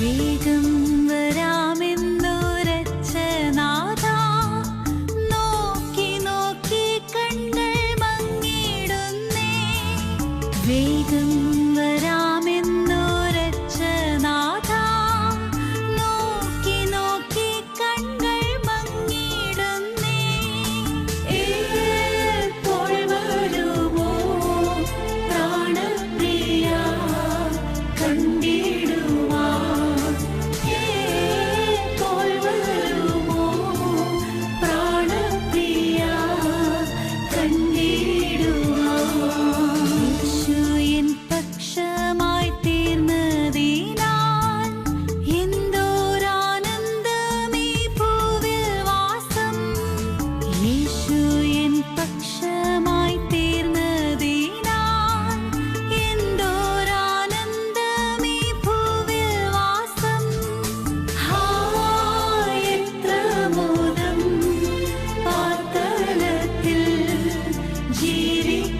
വേഗം വരാമെന്നൊരച്ച നോക്കി നോക്കി മങ്ങിടുന്നേ. You.